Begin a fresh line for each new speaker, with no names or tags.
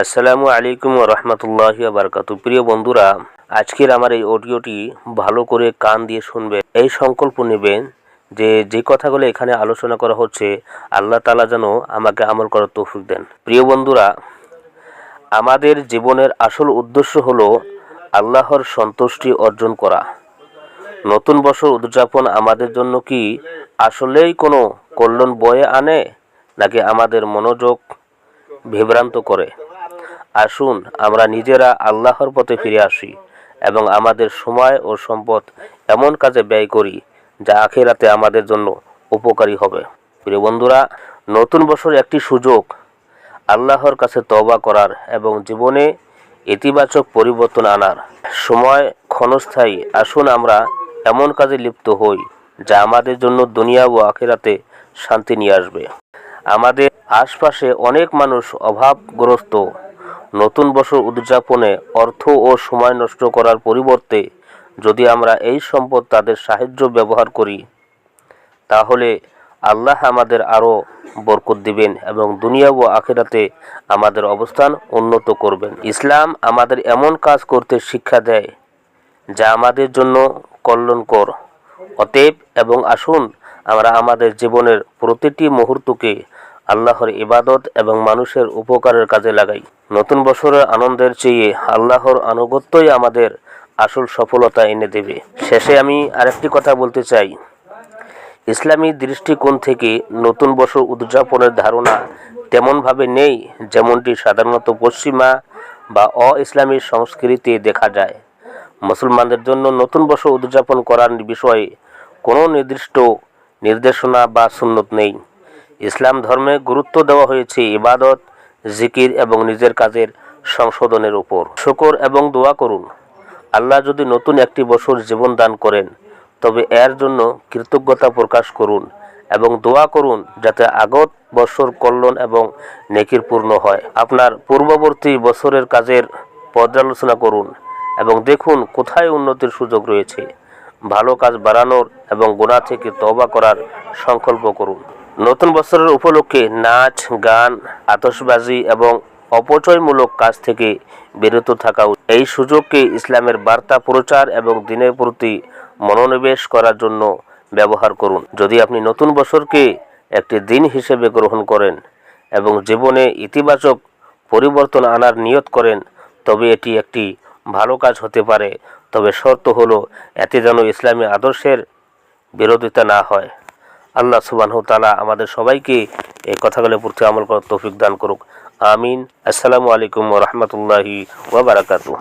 আসসালামু আলাইকুম রহমতুল্লাহ বারকাত প্রিয় বন্ধুরা, আজকের আমার এই অডিওটি ভালো করে কান দিয়ে শুনবেন, এই সংকল্প নেবেন যে যে কথাগুলো এখানে আলোচনা করা হচ্ছে, আল্লাহ তালা যেন আমাকে আমল করার তৌফিক দেন। প্রিয় বন্ধুরা, আমাদের জীবনের আসল উদ্দেশ্য হলো আল্লাহর সন্তুষ্টি অর্জন করা। নতুন বছর উদযাপন আমাদের জন্য কি আসলেই কোনো কল্যাণ বয়ে আনে, নাকি আমাদের মনোযোগ বিভ্রান্ত করে? আসুন আমরা নিজেরা আল্লাহর পথে ফিরে আসি এবং আমাদের সময় ও সম্পদ এমন কাজে ব্যয় করি যা আখেরাতে আমাদের জন্য উপকারী হবে। প্রিয় বন্ধুরা, নতুন বছর একটি সুযোগ। আল্লাহর কাছে তবা করার এবং জীবনে ইতিবাচক পরিবর্তন আনার। সময় ক্ষণস্থায়ী, আসুন আমরা এমন কাজে লিপ্ত হই যা আমাদের জন্য দুনিয়া ও আখেরাতে শান্তি নিয়ে আসবে। আমাদের আশপাশে অনেক মানুষ অভাবগ্রস্ত। নতুন বছর উদযাপনে অর্থ ও সময় নষ্ট করার পরিবর্তে যদি আমরা এই সম্পদ তাদের সাহায্য ব্যবহার করি, তাহলে আল্লাহ আমাদের আরও বরকত দিবেন এবং দুনিয়া ও আখেরাতে আমাদের অবস্থান উন্নত করবেন। ইসলাম আমাদের এমন কাজ করতে শিক্ষা দেয় যা আমাদের জন্য কল্যাণকর। অতএব এবং আসুন আমরা আমাদের জীবনের প্রতিটি মুহূর্তকে আল্লাহর ইবাদত এবং মানুষের উপকারের কাজে লাগাই। নতুন বছরের আনন্দের চেয়ে আল্লাহর আনুগত্যই আমাদের আসল সফলতা এনে দেবে। শেষে আমি আরেকটি কথা বলতে চাই। ইসলামী দৃষ্টিকোণ থেকে নতুন বছর উদযাপনের ধারণা তেমনভাবে নেই যেমনটি সাধারণত পশ্চিমা বা অ ইসলামী সংস্কৃতিতে দেখা যায়। মুসলমানদের জন্য নতুন বছর উদযাপন করার বিষয়ে কোনো নির্দিষ্ট নির্দেশনা বা সুন্নত নেই। ইসলাম ধর্মে গুরুত্ব দেওয়া হয়েছে ইবাদত, জিকির এবং নিজের কাজের সংশোধনের উপর। শুকর এবং দোয়া করুন। আল্লাহ যদি নতুন একটি বছর জীবন দান করেন, তবে এর জন্য কৃতজ্ঞতা প্রকাশ করুন এবং দোয়া করুন যাতে আগত বছর কল্যাণ এবং নেকির পূর্ণ হয়। আপনার পূর্ববর্তী বছরের কাজের পর্যালোচনা করুন এবং দেখুন কোথায় উন্নতির সুযোগ রয়েছে। ভালো কাজ বাড়ানোর এবং গোনা থেকে তবা করার সংকল্প করুন। নতুন বছরের উপলক্ষে নাচ, গান, আতশবাজি এবং অপচয়মূলক কাজ থেকে বিরত থাকা এই সুযোগকে ইসলামের বার্তা, প্রচার এবং দিনের প্রতি মনোনিবেশ করার জন্য ব্যবহার করুন। যদি আপনি নতুন বছরকে একটি দিন হিসেবে গ্রহণ করেন এবং জীবনে ইতিবাচক পরিবর্তন আনার নিয়ত করেন, তবে এটি একটি ভালো কাজ হতে পারে। তবে শর্ত হলো, এতে যেন ইসলামী আদর্শের বিরোধিতা না হয়। আল্লাহ সুবাহ তালা আমাদের সবাইকে এই কথাগুলোর প্রতি আমল করার তৌফিক দান করুক। আমিন। আসসালামু আলাইকুম রহমতুল্লাহি ওবরাকাতু